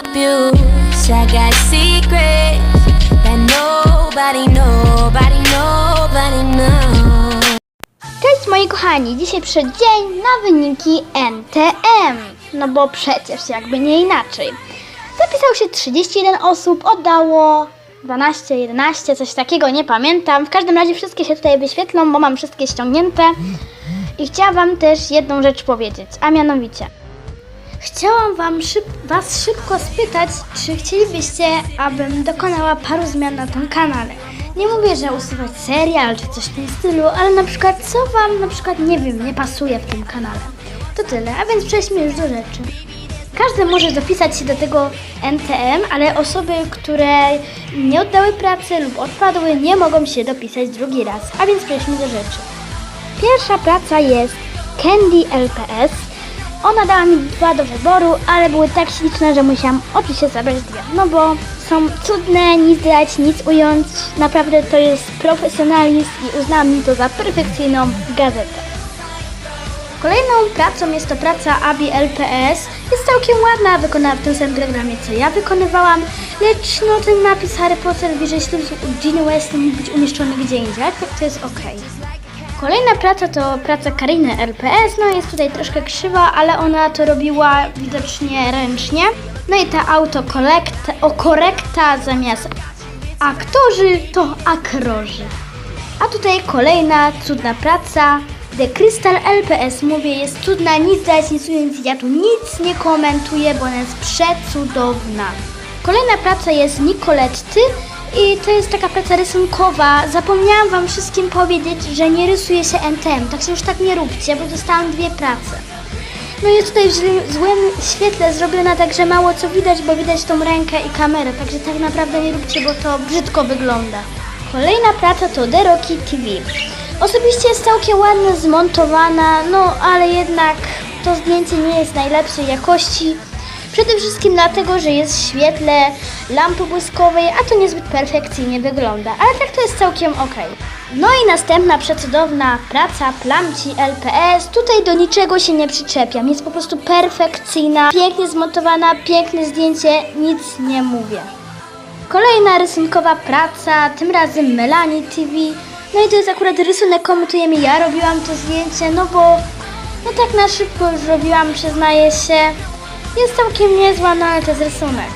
abuse. I got secrets that nobody, nobody, nobody knows. Cześć moi kochani, dzisiaj przyszedł dzień na wyniki NTM. No bo przecież jakby nie inaczej. Zapisało się 31 osób, oddało 12, 11, coś takiego, nie pamiętam. W każdym razie wszystkie się tutaj wyświetlą, bo mam wszystkie ściągnięte. I chciałam też jedną rzecz powiedzieć, a mianowicie. Chciałam wam szyb Was szybko spytać, czy chcielibyście, abym dokonała paru zmian na tym kanale. Nie mówię, że usuwać serial czy coś w tym stylu, ale na przykład co Wam na przykład nie wiem, nie pasuje w tym kanale. To tyle, a więc przejdźmy już do rzeczy. Każdy może dopisać się do tego NTM, ale osoby, które nie oddały pracy lub odpadły, nie mogą się dopisać drugi raz. A więc przejdźmy do rzeczy. Pierwsza praca jest Candy LPS. Ona dała mi dwa do wyboru, ale były tak śliczne, że musiałam oczywiście zabrać dwie. No bo są cudne, nic dać, nic ująć. Naprawdę to jest profesjonalizm i uznałam mi to za perfekcyjną gazetę. Kolejną pracą jest to praca ABI LPS. Jest całkiem ładna, wykonała w tym samym programie co ja wykonywałam, lecz no ten napis Harry Potter bliżej śluzu u Ginny West mógł być umieszczony gdzie indziej, tak to jest ok. Kolejna praca to praca Kariny LPS, no jest tutaj troszkę krzywa, ale ona to robiła widocznie ręcznie. No i ta autokorekta, o korekta zamiast aktorzy to akroży. A tutaj kolejna cudna praca. The Crystal LPS, mówię, jest cudna, nic dać, nic ująć, ja tu nic nie komentuję, bo ona jest przecudowna. Kolejna praca jest Nicoletty i to jest taka praca rysunkowa. Zapomniałam Wam wszystkim powiedzieć, że nie rysuje się NTM, także już tak nie róbcie, bo dostałam dwie prace. No jest tutaj w złym świetle zrobiona tak, że mało co widać, bo widać tą rękę i kamerę, także tak naprawdę nie róbcie, bo to brzydko wygląda. Kolejna praca to The Rocky TV. Osobiście jest całkiem ładna, zmontowana, no ale jednak to zdjęcie nie jest najlepszej jakości. Przede wszystkim dlatego, że jest w świetle lampy błyskowej, a to niezbyt perfekcyjnie wygląda, ale tak to jest całkiem ok. No i następna przecudowna praca Plamci LPS. Tutaj do niczego się nie przyczepiam, jest po prostu perfekcyjna, pięknie zmontowana, piękne zdjęcie, nic nie mówię. Kolejna rysunkowa praca, tym razem Melanie TV. No i to jest akurat rysunek, komentujemy. Ja robiłam to zdjęcie, no bo no tak na szybko już robiłam, przyznaję się. Jest całkiem niezła, no ale to jest rysunek.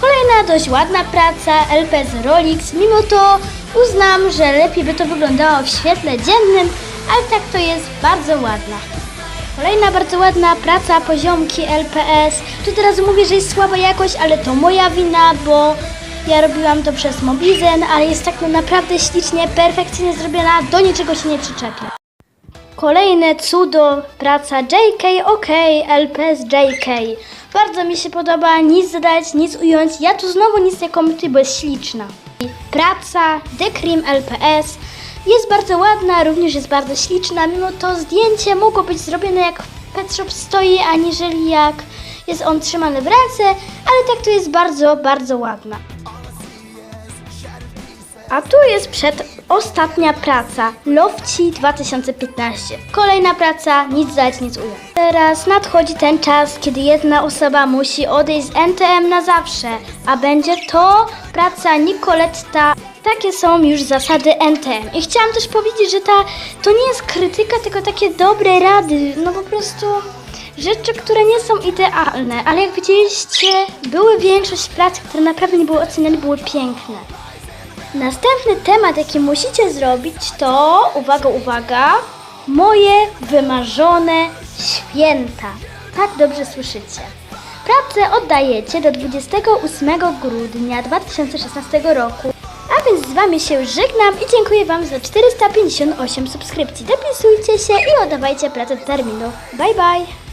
Kolejna dość ładna praca, LPS Rolix. Mimo to uznam, że lepiej by to wyglądało w świetle dziennym, ale tak to jest bardzo ładna. Kolejna bardzo ładna praca poziomki LPS. Tu teraz mówię, że jest słaba jakość, ale to moja wina, bo ja robiłam to przez Mobizen, ale jest tak naprawdę ślicznie, perfekcyjnie zrobiona, do niczego się nie przyczepia. Kolejne cudo, praca JK, OK, LPS JK. Bardzo mi się podoba, nic dodać, nic ująć. Ja tu znowu nic nie komentuję, bo jest śliczna. Praca The Cream LPS jest bardzo ładna, również jest bardzo śliczna. Mimo to zdjęcie mogło być zrobione jak Pet Shop stoi, aniżeli jak jest on trzymany w ręce, ale tak to jest bardzo, bardzo ładna. A tu jest przed ostatnia praca Lofci 2015. Kolejna praca, nic dać, nic ująć. Teraz nadchodzi ten czas, kiedy jedna osoba musi odejść z NTM na zawsze, a będzie to praca Nicoletta. Takie są już zasady NTM. I chciałam też powiedzieć, że ta to nie jest krytyka, tylko takie dobre rady. No po prostu rzeczy, które nie są idealne, ale jak widzieliście, były większość prac, które naprawdę nie były oceniane, były piękne. Następny temat, jaki musicie zrobić, to uwaga, uwaga, moje wymarzone święta. Tak dobrze słyszycie. Pracę oddajecie do 28 grudnia 2016 roku. A więc z Wami się żegnam i dziękuję Wam za 458 subskrypcji. Dopisujcie się i oddawajcie pracę do terminu. Bye bye!